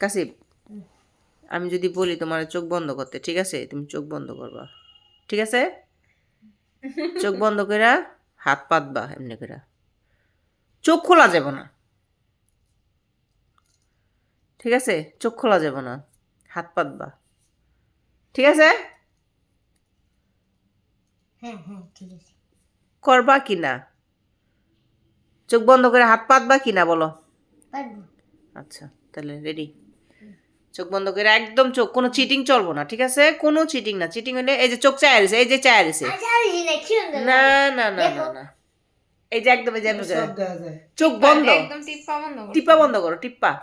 কাসিব আমি যদি বলি তোমার চোখ বন্ধ করতে ঠিক আছে? তুমি চোখ বন্ধ করবা। ঠিক আছে? চোখ বন্ধ করে হাত পাতবা এমনি করে চোখ খোলা যাবে না। ঠিক আছে? চোখ খোলা যাবে না। হাত পাতবা। ঠিক আছে? হ্যাঁ হ্যাঁ ঠিক আছে। করবা কি না? চোখ বন্ধ করে হাত পাতবা কি না বলো? আচ্ছা তাহলে রেডি চোখ বন্ধ করে একদম চোখ কোনো চিটিং চলবো না ঠিক আছে? কোনো চিটিং না চিটিং হলে এই যে চোখ চায় এই যে চায় আচ্ছা না না না না না এই যে একদম এই যে চোখ বন্ধ। একদম টিপ্পা বন্ধ করো। টিপ্পা বন্ধ করো টিপ্পা।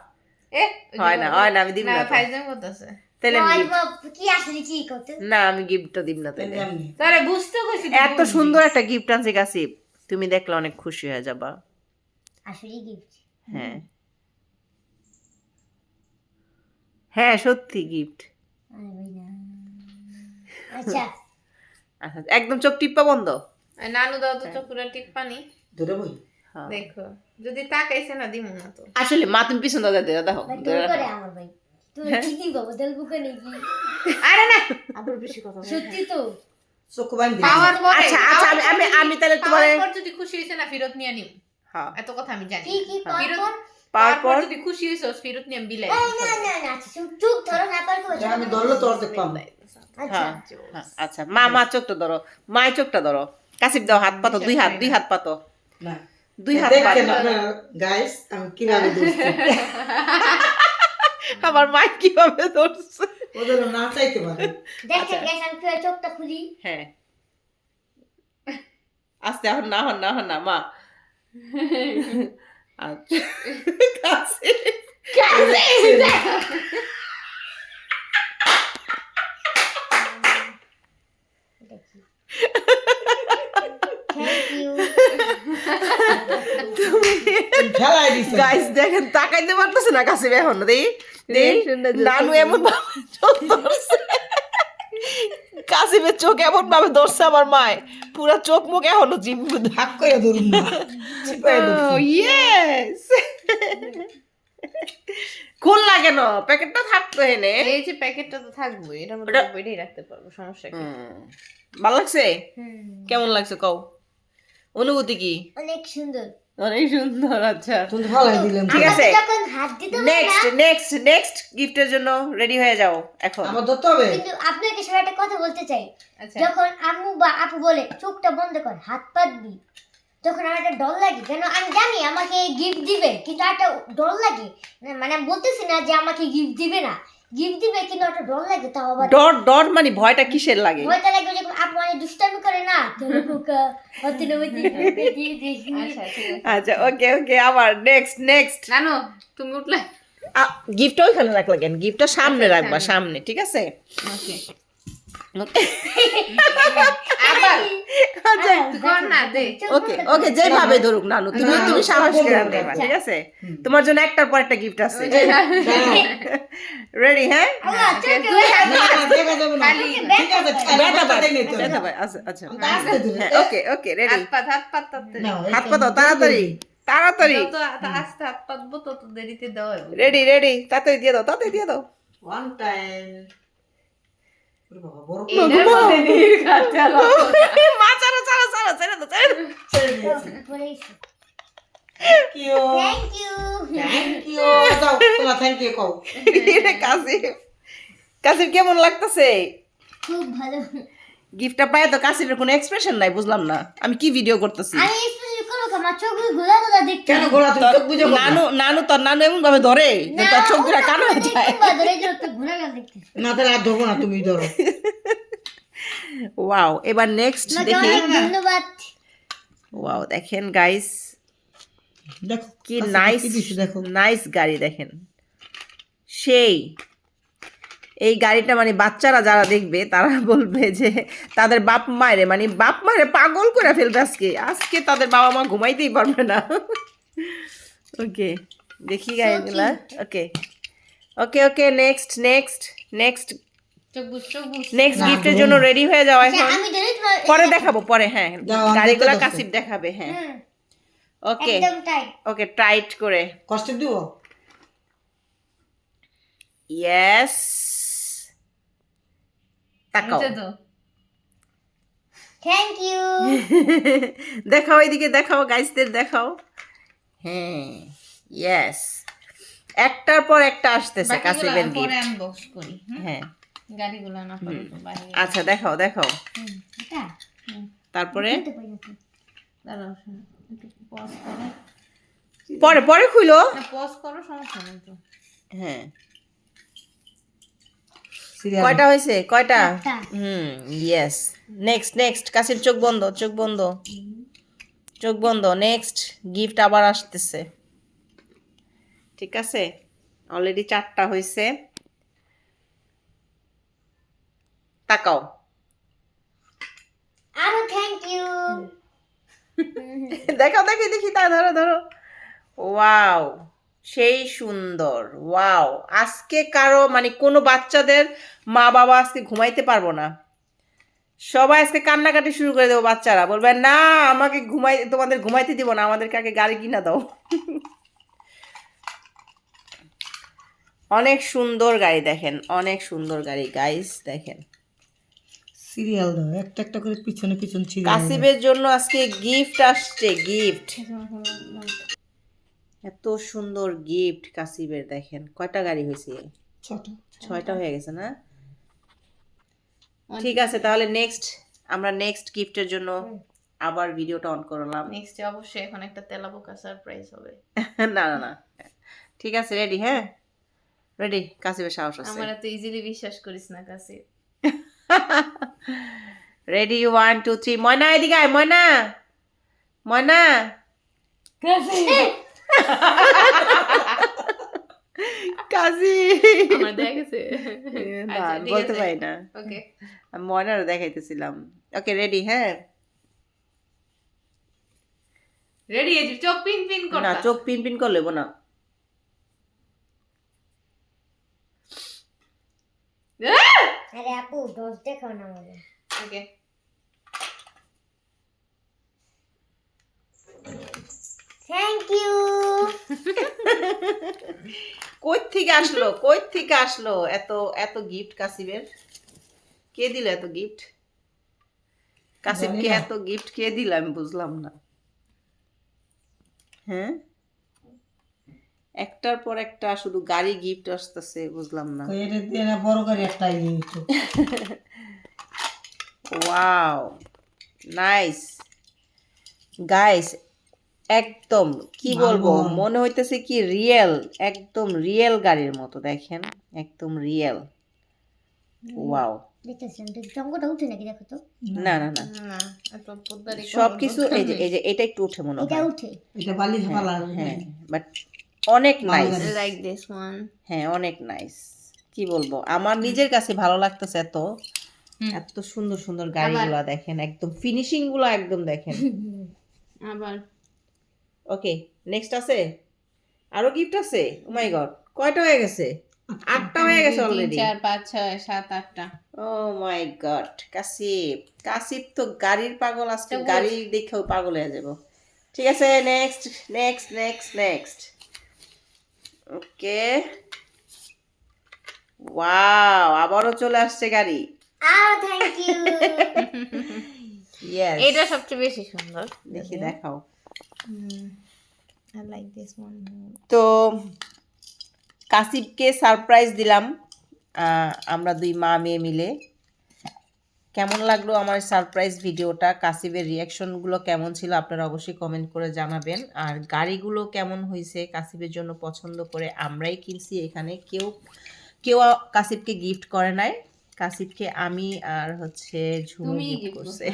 এ হয় না হয় না আমি দিব না না ফাইজাম করতেছে। তাহলে আমি gift- বাবা, কি আসলে কি করতে? না আমি গিফটটা দিব না তাহলে। বুঝতে কইছি এত সুন্দর একটা গিফট আনছি কাসিব তুমি দেখলে অনেক খুশি হয়ে যাবা। আসলে গিফট হ্যাঁ। হ্যাঁ সত্যি গিফট আচ্ছা। আচ্ছা একদম চোখ টিপ্পা বন্ধ। নানু দাও তো চকুরা টিপ্পানি ধরে বই হ্যাঁ। দেখো যদি তাকাইছে না দিমু না তো। আসলে মা তুমি পিছন দাদা দিয়ে দেখো ভাই তুমি করে আমার ভাই। তুমি চিনি বাবা দেল বুকে নাকি আরে না। আবার বেশি কথা সত্যি তো। চোখ বান্ধি আচ্ছা আচ্ছা আমি তাহলে তোমার যদি খুশি হইছে না ফেরত নিয়ে নিম হ্যাঁ। এত কথা আমি জানি কি কি পাওয়ার ফেরত যদি খুশি ফেরত নিয়ে বিলাই না না না আচ্ছা চুপ ধরো আমি ধরলে আচ্ছা। হ্যাঁ আচ্ছা মা মা চোখটা ধরো মায়ের চোখটা ধরো। দাও হাত পাতো দুই হাত দুই হাত পাতো। না। দুই হাত দেখেন পাতো। আপনারা গাইস আমি কীভাবে ধরছি? আমার মা কীভাবে ধরছে? ওদের না চাইতে পারে। দেখেন guys, আমি চোখটা খুলি। হ্যাঁ। আস্তে এখন না হন না হন না মা। আচ্ছা দিছে গাইস দেখেন তাকাইতে পারতেছে না কাশিপ এখন দেই দেই নানু এমন ভাবে চোখ এমন ভাবে ধরছে আমার মায়। পুরা চোখ মুখ এখনও জিম ভাগ করে ধরুন ধরছি ইয়েস কোন? লাগে প্যাকেটটা থাকতো এনে। এই যে প্যাকেটটা তো থাকবে এটার মধ্যে বইটাই রাখতে পারব সমস্যা কি? ভালো লাগছে? কেমন লাগছে কও? অনুভূতি কি? অনেক সুন্দর। অনেক সুন্দর আচ্ছা। তুমি ভালাই দিলেন ঠিক আছে। আমাকে যখন হাত দিতে হবে নেক্সট নেক্সট নেক্সট গিফটের জন্য রেডি হয়ে যাও এখন। আমার ধরতে হবে? কিন্তু আপনাকে একটা কথা বলতে চাই। আচ্ছা। যখন আম্মু বা আপু বলে চোখটা বন্ধ কর হাত পাতবি তখন আমার একটা ডর লাগে কেন আমি জানি আমাকে গিফট দিবে কিন্তু একটা ডর লাগে। মানে আমি বলতেছি না যে আমাকে গিফট দিবে না। গিফট দিবে কিন্তু একটা ডর লাগে তাও আবার। ডর ডর মানে ভয়টা কিসের লাগে? ভয়টা লাগবে যখন আপু মানে দুষ্টামি করে না আচ্ছা আচ্ছা ওকে ওকে আবার নেক্সট নেক্সট নানু তুমি উঠলে? গিফটটা ওইখানে রাখলা কেন? গিফটটা সামনে রাখবা সামনে ঠিক আছে? ওকে। ওকে আবার আচ্ছা ওকে ওকে যেভাবে ধরুক নানু তুমি তুমি সাহস দেবা। আচ্ছা। ঠিক আছে? তোমার জন্য একটার পর একটা গিফট আছে। রেডি হ্যাঁ? হ্যাঁ ওকে ওকে রেডি হাত পাত হাত পাত তাতে হাত এটা পাতো তাড়াতাড়ি। তাড়াতাড়ি। আস্তে হাত পাতবো তত দেরিতে দেওয়া রেডি রেডি তাড়াতাড়ি দিয়ে দাও তাড়াতাড়ি দিয়ে দাও। ওয়ান টাইম ওরে বাবা বড় এটার মধ্যে নির্ঘাত চালাও। মা ছাড়ো ছাড়ো ছাড়ো ছেড়ে দাও ছেড়ে দাও ছেড়ে দিয়েছি পরে thank you thank you thank you যাও তোমরা থ্যাংক ইউ কও রে কাসিম কাসিম কেমন লাগতেছে খুব ভালো গিফটটা পায় তো কাসিমের কোনো এক্সপ্রেশন নাই বুঝলাম না. আমি কি ভিডিও করতেছি? আমার চোখ ঘোলা ঘোলা দেখতে কেন গোলা তুমি চোখ বুঝে নানু নানু তোর নানু এমন ভাবে ধরে যে তোর চোখ দুটা কান হয়ে যায়। ঘোলা ঘোলা দেখতে। না তাহলে আর ধরবো না তুমি ধরো। ওয়াও এবার নেক্সট দেখি। ধন্যবাদ। ওয়াও দেখেন গাইস দেখো কি আচ্ছা, নাইস দেখো। নাইস গাড়ি দেখেন। সেই এই গাড়িটা মানে বাচ্চারা যারা দেখবে তারা বলবে যে তাদের বাপ মায়ের মানে বাপ মায়ের পাগল করে ফেলবে আজকে। আজকে তাদের বাবা মা ঘুমাইতেই পারবে না। ওকে দেখি গাড়িগুলা okay okay okay next next next next গিফটের জন্য রেডি হয়ে যাও আচ্ছা, এখন। পরে দেখাবো পরে হ্যাঁ। গাড়িগুলা কাসিপ দেখাবে হ্যাঁ। ওকে ওকে টাইট করে। কষ্ট দিব ইয়েস তাকাও। থ্যাংক ইউ দেখাও এদিকে দেখাও গাইসদের দেখাও। হ্যাঁ ইয়েস একটার পর একটা আসতেছে কাসিবের গিফট আনবক্স করি হ্যাঁ। গাড়িগুলো না বাইরে আচ্ছা দেখাও দেখাও। এটা? তারপরে? পারি না তো। দাঁড়াও একটু পজ করো। পরে পরে খুইলো পজ করো সমস্যা নেই তো। হ্যাঁ। কয়টা হয়েছে? কয়টা? হুম ইয়েস নেক্সট নেক্সট কাশির চোখ বন্ধ চোখ বন্ধ। চোখ বন্ধ। নেক্সট গিফট আবার আসতেছে। ঠিক আছে? অলরেডি চারটা হয়েছে। তাকাও। আরও থ্যাংক ইউ দেখাও দেখি দেখি তা ধরো ধরো ওয়াও সেই সুন্দর ওয়াও। আজকে কারও মানে কোনো বাচ্চাদের মা বাবা আজকে ঘুমাইতে পারব না। সবাই আজকে কান্নাকাটি শুরু করে দেবো বাচ্চারা। বলবে না আমাকে ঘুমাই তোমাদের ঘুমাইতে দিব না আমাদেরকে আগে গাড়ি কিনা দাও। অনেক সুন্দর গাড়ি দেখেন অনেক সুন্দর গাড়ি গাইস দেখেন। সিরিয়াল দাও একটা একটা করে পিছনে পিছনে কাসিবের জন্য আজকে গিফট আসছে গিফট এত সুন্দর গিফট কাসিবের দেখেন। কয়টা গাড়ি হয়েছে? ছোট ছয়টা হয়ে গেছে না? ঠিক আছে তাহলে নেক্সট আমরা নেক্সট গিফটের জন্য আবার ভিডিওটা অন করলাম। নেক্সটে অবশ্যই এখন একটা তেলাপোকা সারপ্রাইজ হবে। না না না। ঠিক আছে রেডি হ্যাঁ? রেডি কাসিবের সাহস আছে। আমার এত ইজিলি বিশ্বাস করিস না কাছে রেডি ওয়ান টু থ্রি ময়না এদিকে আয় ময়না। ময়না। কাজী। আমার দেখেছে না বলতে পারি না। ওকে আমি ময়নারও দেখাইতেছিলাম। ওকে রেডি হ্যাঁ? রেডি এই চোখ পিন পিন কর না চোখ পিন পিন করে লেবো না। আরে আপু দশ দেখাও না আমাকে। ওকে থ্যাংক ইউ কই থেকে আসলো? কই থেকে আসলো? এত এত গিফট কাসিবের কে দিল এত গিফট জানি না। এত গিফট কে দিল আমি বুঝলাম না। হ্যাঁ? একটার পর একটা শুধু গাড়ি গিফট আসতেছে বুঝলাম না। এটা দিয়ে না বড় করে একটা হইতো। ওয়াও নাইস গাইস একদম কি বলব? মনে হইতেছে কি রিয়েল একদম রিয়েল গাড়ির মতো দেখেন? একদম রিয়েল ওয়াও দেখতেছি আমি তো চঙ্গটা উঠে নাকি দেখো তো? না না না। না এত পোদ্দারি সব কিছু এই যে এই যে এটা একটু উঠে মনে হয়। এটা বালি হ্যাঁ বাট অনেক নাইস লাইক দিস ওয়ান হ্যাঁ অনেক নাইস কি বলব? আমার নিজের কাছে ভালো লাগতেছে এত। এত সুন্দর সুন্দর গাড়িগুলো দেখেন একদম ফিনিশিংগুলো একদম দেখেন। আবার ওকে নেক্সট আছে। আরও গিফট আছে? ও মাই গড কয়টা হয়ে গেছে? আটটা হয়ে গেছে অলরেডি চার পাঁচ ছয় সাত আটটা। ও মাই গড কাসিব কাসিব তো গাড়ির পাগল আজকে গাড়ি দেখেও পাগল হয়ে যাব। ঠিক আছে next next next next okay wow আবারও চলে আসছে গাড়ি। আরও থ্যাংক ইউ ইয়েস এটা সবচেয়ে বেশি সুন্দর। দেখি। দেখাও। আই লাইক দিস ওয়ান তো কাসিবকে সারপ্রাইজ দিলাম আহ, আমরা দুই মা মেয়ে মিলে। কেমন লাগল আমার সারপ্রাইজ ভিডিওটা কাসিবের রিয়াকশনগুলো কেমন ছিল আপনারা অবশ্যই কমেন্ট করে জানাবেন। আর গাড়িগুলো কেমন হয়েছে কাসিবের জন্য পছন্দ করে আমরাই কিনছি এখানে। কেউ কেউ কাসিবকে গিফট করে নাই। কাসিবকে আমি আর হচ্ছে ঝুমু গিফট করছে।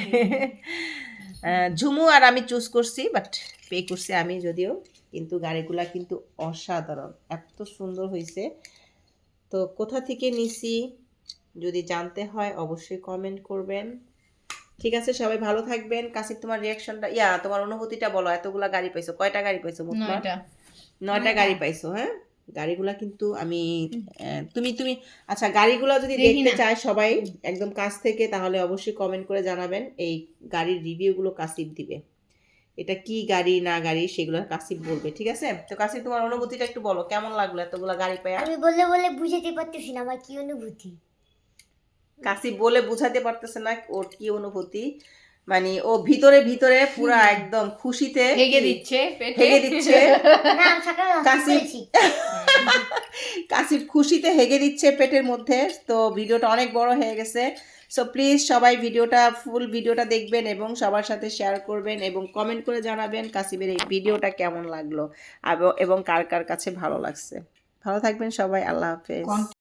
ঝুমু আর আমি চুজ করছি বাট পে করছি আমি যদিও কিন্তু গাড়িগুলা কিন্তু অসাধারণ এত সুন্দর হয়েছে তো কোথা থেকে নিছি যদি জানতে হয় অবশ্যই কমেন্ট করবেন। ঠিক আছে সবাই ভালো থাকবেন। কাসিক তোমার রিয়াকশনটা ইয়া তোমার অনুভূতিটা বলো এতগুলা গাড়ি পাইছো কয়টা গাড়ি পাইছো নয়টা। গাড়ি পাইছো হ্যাঁ? গাড়িগুলা কিন্তু আমি তুমি তুমি আচ্ছা গাড়িগুলা যদি দেখি দেখতে চায় সবাই একদম কাছ থেকে তাহলে অবশ্যই কমেন্ট করে জানাবেন এই গাড়ির রিভিউগুলো কাসিব দিবে। এটা কি গাড়ি না গাড়ি সেগুলো কাসিফ বলবে ঠিক আছে? তো কাসিফ তোমার অনুভূতিটা একটু বলো কেমন লাগল এতগুলো গাড়ি পেয়ে? আমি বলে বলে বুঝাতে পারতেছি না আমার কি অনুভূতি? কাসিফ বলে বুঝাতে পারতেছে না ওর কি অনুভূতি। মানে ও ভিতরে ভিতরে পুরা একদম খুশিতে হেগে দিচ্ছে পেটে। হেগে দিচ্ছে। না আমি সকালে। কাশির খুশিতে হেগে দিচ্ছে পেটের মধ্যে, তো ভিডিওটা অনেক বড় হয়ে গেছে। সো প্লিজ সবাই ভিডিওটা ফুল ভিডিওটা দেখবেন এবং সবার সাথে শেয়ার করবেন এবং কমেন্ট করে জানাবেন কাসিবের এই ভিডিওটা কেমন লাগল এবং কার কার কাছে ভালো লাগছে। ভালো থাকবেন সবাই, আল্লাহ হাফেজ।